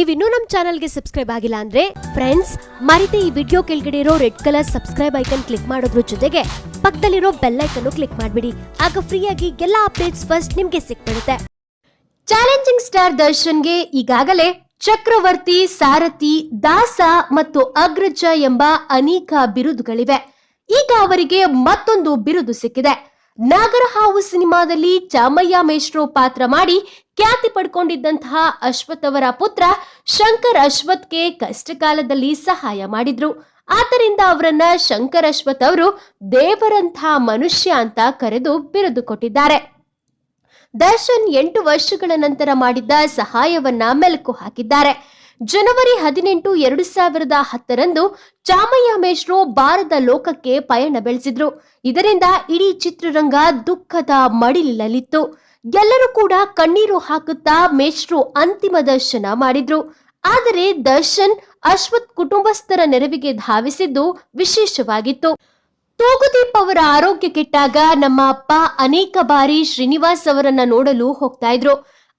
ನೀವಿನ್ನೂ ನಮ್ಮ ಚಾನಲ್ಗೆ ಸಬ್ಸ್ಕ್ರೈಬ್ ಆಗಿಲ್ಲ ಅಂದ್ರೆ ಫ್ರೆಂಡ್ಸ್ ಮರಿತೆ ಈ ವಿಡಿಯೋ ಕೆಳಗಡೆ ಇರೋ red colour subscribe icon click ಮಾಡೋದ್ರ ಜೊತೆಗೆ ಪಕ್ಕದಲ್ಲಿರೋ ಬೆಲ್ ಐಕನ್ ಕ್ಲಿಕ್ ಮಾಡ್ಬಿಡಿ. ಆಗ ಫ್ರೀಯಾಗಿ ಎಲ್ಲಾ ಅಪ್ಡೇಟ್ಸ್ ಫಸ್ಟ್ ನಿಮ್ಗೆ ಸಿಕ್ಬಿಡುತ್ತೆ. ಚಾಲೆಂಜಿಂಗ್ ಸ್ಟಾರ್ ದರ್ಶನ್ಗೆ ಈಗಾಗಲೇ ಚಕ್ರವರ್ತಿ, ಸಾರಥಿ, ದಾಸ ಮತ್ತು ಅಗ್ರಜ ಎಂಬ ಅನೇಕ ಬಿರುದುಗಳಿವೆ. ಈಗ ಅವರಿಗೆ ಮತ್ತೊಂದು ಬಿರುದು ಸಿಕ್ಕಿದೆ. ನಾಗರಹಾವು ಸಿನಿಮಾದಲ್ಲಿ ಚಾಮಯ್ಯ ಮೇಷ್ಟ್ರು ಪಾತ್ರ ಮಾಡಿ ಖ್ಯಾತಿ ಪಡ್ಕೊಂಡಿದ್ದಂತಹ ಅಶ್ವಥ್ ಅವರ ಪುತ್ರ ಶಂಕರ್ ಅಶ್ವಥ್ಗೆ ಕಷ್ಟ ಕಾಲದಲ್ಲಿ ಸಹಾಯ ಮಾಡಿದ್ರು. ಆದ್ದರಿಂದ ಅವರನ್ನ ಶಂಕರ್ ಅಶ್ವಥ್ ಅವರು ದೇವರಂತಹ ಮನುಷ್ಯ ಅಂತ ಕರೆದು ಬಿರುದು ಕೊಟ್ಟಿದ್ದಾರೆ. ದರ್ಶನ್ ಎಂಟು ವರ್ಷಗಳ ನಂತರ ಮಾಡಿದ್ದ ಸಹಾಯವನ್ನ ಮೆಲುಕು ಹಾಕಿದ್ದಾರೆ. ಜನವರಿ ಹದಿನೆಂಟು, ಎರಡು ಸಾವಿರದ ಹತ್ತರಂದು ಚಾಮಯ್ಯ ಮೇಶ್ರು ಬಾರದ ಲೋಕಕ್ಕೆ ಪಯಣ ಬೆಳೆಸಿದ್ರು. ಇದರಿಂದ ಇಡೀ ಚಿತ್ರರಂಗ ದುಃಖದ ಮಡಿಲಿನಲ್ಲಿತ್ತು. ಎಲ್ಲರೂ ಕೂಡ ಕಣ್ಣೀರು ಹಾಕುತ್ತಾ ಮೇಷ್ಟ್ರು ಅಂತಿಮ ದರ್ಶನ ಮಾಡಿದ್ರು. ಆದರೆ ದರ್ಶನ್ ಅಶ್ವಥ್ ಕುಟುಂಬಸ್ಥರ ನೆರವಿಗೆ ಧಾವಿಸಿದ್ದು ವಿಶೇಷವಾಗಿತ್ತು. ತೂಗುದೀಪ್ ಅವರ ಆರೋಗ್ಯ ಕೆಟ್ಟಾಗ ನಮ್ಮ ಅಪ್ಪ ಅನೇಕ ಬಾರಿ ಶ್ರೀನಿವಾಸ್ ಅವರನ್ನ ನೋಡಲು ಹೋಗ್ತಾ ಇದ್ರು.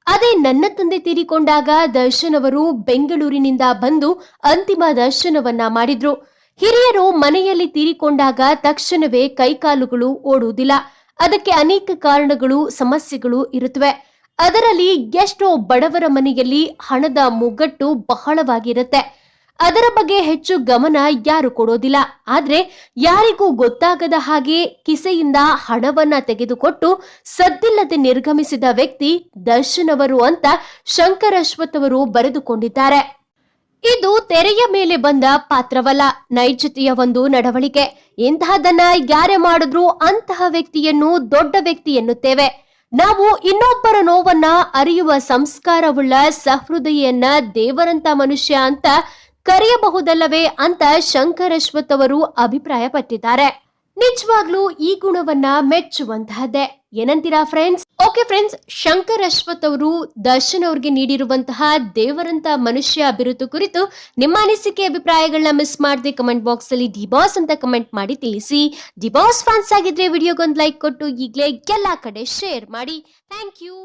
ಅದೇ ನನ್ನ ತಂದೆ ತೀರಿಕೊಂಡಾಗ ದರ್ಶನ್ ಅವರು ಬೆಂಗಳೂರಿನಿಂದ ಬಂದು ಅಂತಿಮ ದರ್ಶನವನ್ನ ಮಾಡಿದ್ರು. ಹಿರಿಯರು ಮನೆಯಲ್ಲಿ ತೀರಿಕೊಂಡಾಗ ತಕ್ಷಣವೇ ಕೈಕಾಲುಗಳು ಓಡುವುದಿಲ್ಲ. ಅದಕ್ಕೆ ಅನೇಕ ಕಾರಣಗಳು, ಸಮಸ್ಯೆಗಳು ಇರುತ್ತವೆ. ಅದರಲ್ಲಿ ಎಷ್ಟೋ ಬಡವರ ಮನೆಯಲ್ಲಿ ಹಣದ ಮುಗ್ಗಟ್ಟು ಬಹಳವಾಗಿರುತ್ತೆ. ಅದರ ಬಗ್ಗೆ ಹೆಚ್ಚು ಗಮನ ಯಾರು ಕೊಡೋದಿಲ್ಲ. ಆದ್ರೆ ಯಾರಿಗೂ ಗೊತ್ತಾಗದ ಹಾಗೆ ಕಿಸೆಯಿಂದ ಹಣವನ್ನ ತೆಗೆದುಕೊಟ್ಟು ಸದ್ದಿಲ್ಲದೆ ನಿರ್ಗಮಿಸಿದ ವ್ಯಕ್ತಿ ದರ್ಶನವರು ಅಂತ ಶಂಕರ್ ಅವರು ಬರೆದುಕೊಂಡಿದ್ದಾರೆ. ಇದು ತೆರೆಯ ಮೇಲೆ ಬಂದ ಪಾತ್ರವಲ್ಲ. ನೈಜತೆಯ ಒಂದು ನಡವಳಿಕೆ. ಇಂತಹದನ್ನ ಯಾರೇ ಮಾಡಿದ್ರು ಅಂತಹ ವ್ಯಕ್ತಿಯನ್ನು ದೊಡ್ಡ ವ್ಯಕ್ತಿ ಎನ್ನುತ್ತೇವೆ. ನಾವು ಇನ್ನೊಬ್ಬರ ನೋವನ್ನ ಅರಿಯುವ ಸಂಸ್ಕಾರವುಳ್ಳ ಸಹೃದಯನ್ನ ದೇವರಂತ ಮನುಷ್ಯ ಅಂತ ಕರೆಯಬಹುದಲ್ಲವೇ ಅಂತ ಶಂಕರಶ್ವತ್ ಅವರು ಅಭಿಪ್ರಾಯಪಟ್ಟಿದ್ದಾರೆ. ನಿಜವಾಗ್ಲೂ ಈ ಗುಣವನ್ನ ಮೆಚ್ಚುವಂತಹದ್ದೇ. ಏನಂತೀರಾ friends okay friends Shankar Ashwath ಅವರು ದರ್ಶನ್ ಅವ್ರಿಗೆ ನೀಡಿರುವಂತಹ ದೇವರಂತ ಮನುಷ್ಯ ಬಿರುದು ಕುರಿತು ನಿಮ್ಮ ಅನಿಸಿಕೆ, ಅಭಿಪ್ರಾಯಗಳನ್ನ ಮಿಸ್ ಮಾಡದೆ ಕಮೆಂಟ್ ಬಾಕ್ಸ್ ಅಲ್ಲಿ ಡಿಬಾಸ್ ಅಂತ ಕಮೆಂಟ್ ಮಾಡಿ ತಿಳಿಸಿ. ಡಿಬಾಸ್ ಫ್ಯಾನ್ಸ್ ಆಗಿದ್ರೆ ವಿಡಿಯೋಗೊಂದು ಲೈಕ್ ಕೊಟ್ಟು ಈಗಲೇ ಎಲ್ಲಾ ಕಡೆ ಶೇರ್ ಮಾಡಿ. Thank you